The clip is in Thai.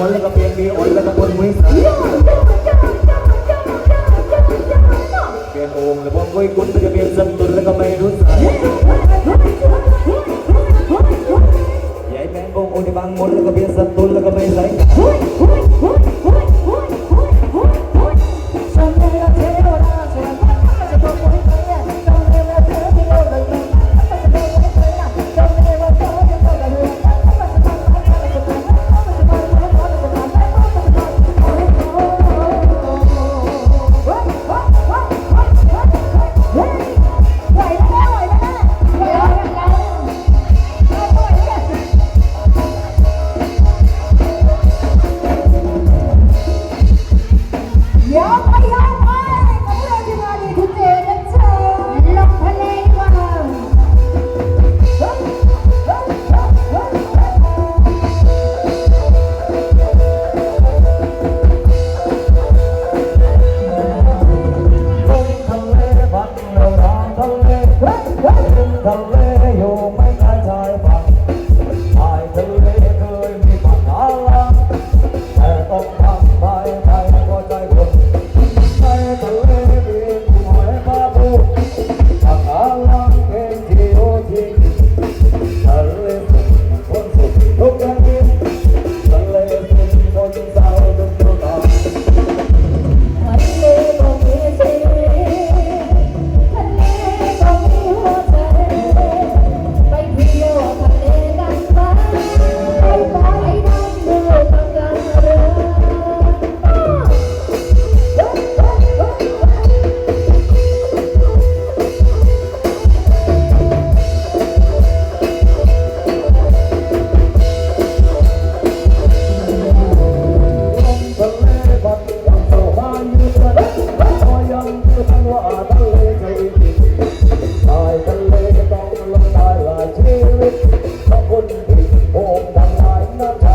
มันแล้วก็เพียงมีอ่อนแล้วก็คนมือสายเพียงองค์แล้วบนมือคุณจะเพียงสมดุลแล้วก็ไม่รู้สายใหญ่แมงองค์องค์ที่บางมนแล้วก็เพียงสมดุลแล้วก็ไม่ไหล ชีวิตพระคนณที่โอมทำลายน้ำ